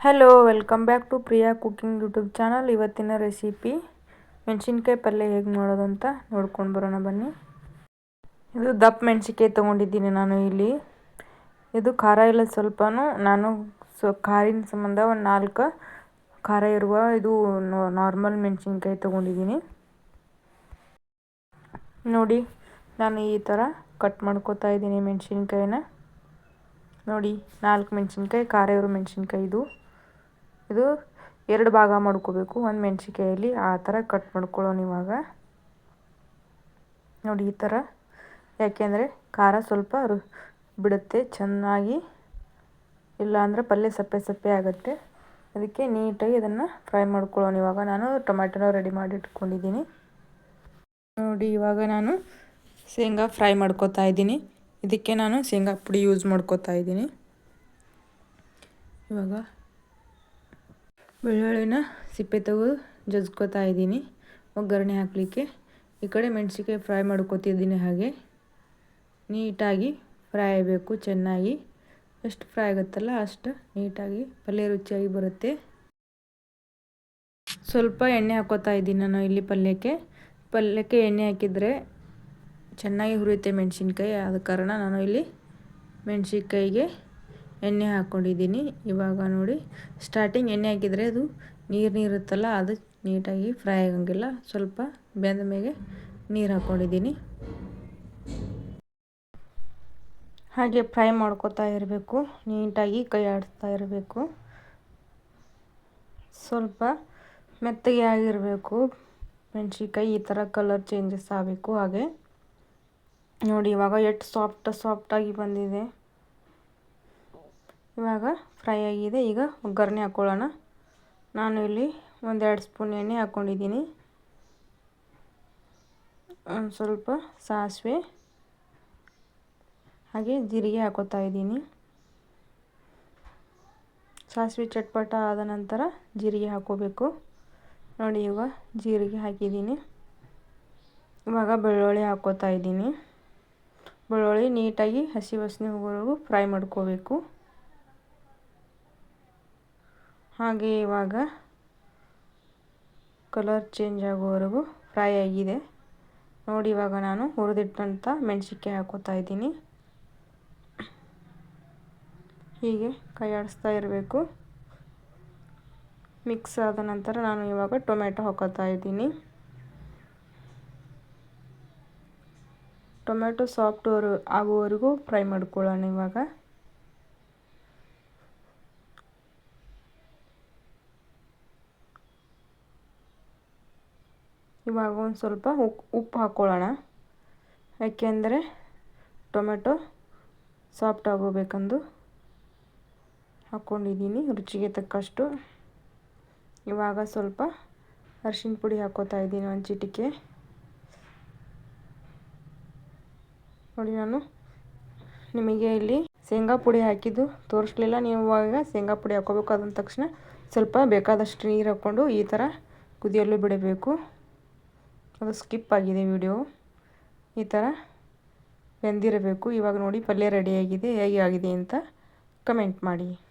Hello welcome back to Priya cooking YouTube channel ಇವತ್ತಿನ recipe ಮೆಣಸಿನ್ಕಾಯಿ ಪಲ್ಯ ಹೇಗೆ ಮಾಡೋದು ಅಂತ ನೋಡ್ಕೊಂಡು ಬರೋಣ ಬನ್ನಿ. ಇದು ದಪ್ಪ ಮೆಣಸಿನ್ಕಾಯಿ ತೊಗೊಂಡಿದ್ದೀನಿ ನಾನು ಇಲ್ಲಿ. ಇದು ಖಾರ ಇಲ್ಲ ಸ್ವಲ್ಪನೂ. ನಾನು ಸೊ ಖಾರಿನ ಸಂಬಂಧ ಒಂದು ನಾಲ್ಕು ಖಾರ ಇರುವ ಇದು ನಾರ್ಮಲ್ ಮೆಣಸಿನ್ಕಾಯಿ ತೊಗೊಂಡಿದ್ದೀನಿ. ನೋಡಿ, ನಾನು ಈ ಥರ ಕಟ್ ಮಾಡ್ಕೋತಾ ಇದ್ದೀನಿ ಮೆಣಸಿನ್ಕಾಯಿನ. ನೋಡಿ, ನಾಲ್ಕು ಮೆಣಸಿನ್ಕಾಯಿ, ಖಾರ ಇರೋ ಮೆಣಸಿನ್ಕಾಯಿ ಇದು. ಇದು ಎರಡು ಭಾಗ ಮಾಡ್ಕೋಬೇಕು. ಒಂದು ಮೆಣಸಿನ್ಕಾಯಲ್ಲಿ ಆ ಥರ ಕಟ್ ಮಾಡ್ಕೊಳ್ಳೋಣ ಇವಾಗ. ನೋಡಿ ಈ ಥರ ಯಾಕೆಂದರೆ ಖಾರ ಸ್ವಲ್ಪ ಬಿಡುತ್ತೆ ಚೆನ್ನಾಗಿ. ಇಲ್ಲಾಂದರೆ ಪಲ್ಯ ಸಪ್ಪೆ ಸಪ್ಪೆ ಆಗುತ್ತೆ. ಅದಕ್ಕೆ ನೀಟಾಗಿ ಅದನ್ನು ಫ್ರೈ ಮಾಡ್ಕೊಳ್ಳೋಣ ಇವಾಗ. ನಾನು ಟೊಮ್ಯಾಟೊನ ರೆಡಿ ಮಾಡಿ ಇಟ್ಕೊಂಡಿದ್ದೀನಿ. ನೋಡಿ ಇವಾಗ ನಾನು ಶೇಂಗಾ ಫ್ರೈ ಮಾಡ್ಕೋತಾ ಇದ್ದೀನಿ. ಇದಕ್ಕೆ ನಾನು ಶೇಂಗಾ ಪುಡಿ ಯೂಸ್ ಮಾಡ್ಕೋತಾ ಇದ್ದೀನಿ. ಇವಾಗ ಬೆಳ್ಳುಳ್ಳಿನ ಸಿಪ್ಪೆ ತೆಗೆದು ಜಜ್ಕೋತಾ ಇದ್ದೀನಿ. ಒಗ್ಗರಣೆ ಹಾಕಲಿಕ್ಕೆ. ಈ ಕಡೆ ಮೆಣಸಿನ್ಕಾಯಿ ಫ್ರೈ ಮಾಡ್ಕೋತಿದ್ದೀನಿ ಹಾಗೆ. ನೀಟಾಗಿ ಫ್ರೈ ಆಗಬೇಕು ಚೆನ್ನಾಗಿ. ಎಷ್ಟು ಫ್ರೈ ಆಗುತ್ತಲ್ಲ ಅಷ್ಟು ನೀಟಾಗಿ ಪಲ್ಯ ರುಚಿಯಾಗಿ ಬರುತ್ತೆ. ಸ್ವಲ್ಪ ಎಣ್ಣೆ ಹಾಕೋತಾ ಇದ್ದೀನಿ ನಾನು ಇಲ್ಲಿ ಪಲ್ಯಕ್ಕೆ. ಪಲ್ಯಕ್ಕೆ ಎಣ್ಣೆ ಹಾಕಿದರೆ ಚೆನ್ನಾಗಿ ಹುರಿಯುತ್ತೆ ಮೆಣಸಿನ್ಕಾಯಿ. ಆದ ಕಾರಣ ನಾನು ಇಲ್ಲಿ ಮೆಣಸಿನ್ಕಾಯಿಗೆ ಎಣ್ಣೆ ಹಾಕ್ಕೊಂಡಿದ್ದೀನಿ ಇವಾಗ ನೋಡಿ ಸ್ಟಾರ್ಟಿಂಗ್ ಎಣ್ಣೆ ಹಾಕಿದರೆ ಅದು ನೀರು ನೀರು ಇರುತ್ತಲ್ಲ ಅದು ನೀಟಾಗಿ ಫ್ರೈ ಆಗಂಗಿಲ್ಲ. ಸ್ವಲ್ಪ ಬೆಂದ ಮೇಲೆ ನೀರು ಹಾಕ್ಕೊಂಡಿದ್ದೀನಿ ಹಾಗೆ ಫ್ರೈ ಮಾಡ್ಕೋತಾ ಇರಬೇಕು. ನೀಟಾಗಿ ಕೈ ಆಡಿಸ್ತಾ ಇರಬೇಕು. ಸ್ವಲ್ಪ ಮೆತ್ತಗೆ ಆಗಿರಬೇಕು. ಮೆಣಸಿನ್ಕಾಯಿ ಈ ಥರ ಕಲರ್ ಚೇಂಜಸ್ ಆಗಬೇಕು. ಹಾಗೆ ನೋಡಿ, ಇವಾಗ ಎಷ್ಟು ಸಾಫ್ಟ್ ಸಾಫ್ಟಾಗಿ ಬಂದಿದೆ. ಇವಾಗ ಫ್ರೈ ಆಗಿದೆ. ಈಗ ಒಗ್ಗರಣೆ ಹಾಕ್ಕೊಳ್ಳೋಣ ನಾನು ಇಲ್ಲಿ ಒಂದೆರಡು ಸ್ಪೂನ್ ಎಣ್ಣೆ ಹಾಕ್ಕೊಂಡಿದ್ದೀನಿ. ಒಂದು ಸ್ವಲ್ಪ ಸಾಸಿವೆ. ಹಾಗೆ ಜೀರಿಗೆ ಹಾಕೋತಾ ಇದ್ದೀನಿ. ಸಾಸಿವೆ ಚಟ್ಪಟ ಆದ ನಂತರ ಜೀರಿಗೆ ಹಾಕೋಬೇಕು. ನೋಡಿ, ಇವಾಗ ಜೀರಿಗೆ ಹಾಕಿದ್ದೀನಿ. ಇವಾಗ ಬೆಳ್ಳುಳ್ಳಿ ಹಾಕೋತಾ ಇದ್ದೀನಿ. ಬೆಳ್ಳುಳ್ಳಿ ನೀಟಾಗಿ ಹಸಿ ವಾಸನೆ ಹೋಗೋವರೆಗೂ ಫ್ರೈ ಮಾಡ್ಕೋಬೇಕು. ಹಾಗೆ ಇವಾಗ ಕಲರ್ ಚೇಂಜ್ ಆಗೋವರೆಗೂ ಫ್ರೈ ಆಗಿದೆ. ನೋಡಿ ಇವಾಗ ನಾನು ಹುರಿದಿಟ್ಟಂಥ ಮೆಣಸಿನ್ಕಾಯಿ ಹಾಕೋತಾ ಇದ್ದೀನಿ. ಹೀಗೆ ಕೈ ಆಡಿಸ್ತಾ ಇರಬೇಕು. ಮಿಕ್ಸ್ ಆದ ನಂತರ ನಾನು ಇವಾಗ ಟೊಮೆಟೊ ಹಾಕೋತಾ ಇದ್ದೀನಿ. ಟೊಮೆಟೊ ಸಾಫ್ಟ್ ಆಗುವವರೆಗೂ ಫ್ರೈ ಮಾಡ್ಕೊಳ್ಳೋಣ ಇವಾಗ. ಇವಾಗ ಒಂದು ಸ್ವಲ್ಪ ಉಪ್ಪು ಹಾಕ್ಕೊಳ್ಳೋಣ ಯಾಕೆಂದರೆ ಟೊಮೆಟೊ ಸಾಫ್ಟ್ ಆಗೋಬೇಕಂದು ಹಾಕ್ಕೊಂಡಿದ್ದೀನಿ ರುಚಿಗೆ ತಕ್ಕಷ್ಟು. ಇವಾಗ ಸ್ವಲ್ಪ ಅರಿಶಿನ ಪುಡಿ ಹಾಕೋತಾ ಇದ್ದೀನಿ ಒಂದು ಚಿಟಿಕೆ. ನೋಡಿ ನಾನು, ನಿಮಗೆ ಇಲ್ಲಿ ಶೇಂಗಾ ಪುಡಿ ಹಾಕಿದ್ದು ತೋರಿಸ್ಲಿಲ್ಲ. ನೀವು ಇವಾಗ ಶೇಂಗಾ ಪುಡಿ ಹಾಕೋಬೇಕು ಅದಂದ ತಕ್ಷಣ ಸ್ವಲ್ಪ ಬೇಕಾದಷ್ಟು ನೀರು ಹಾಕ್ಕೊಂಡು ಈ ಥರ ಕುದಿಯಲು ಬಿಡಬೇಕು. ಅದು ಸ್ಕಿಪ್ ಆಗಿದೆ ವಿಡಿಯೋ. ಈ ಥರ ಬೆಂದಿರಬೇಕು. ಇವಾಗ ನೋಡಿ ಪಲ್ಯ ರೆಡಿಯಾಗಿದೆ ಹೇಗೆ ಆಗಿದೆ ಅಂತ ಕಮೆಂಟ್ ಮಾಡಿ.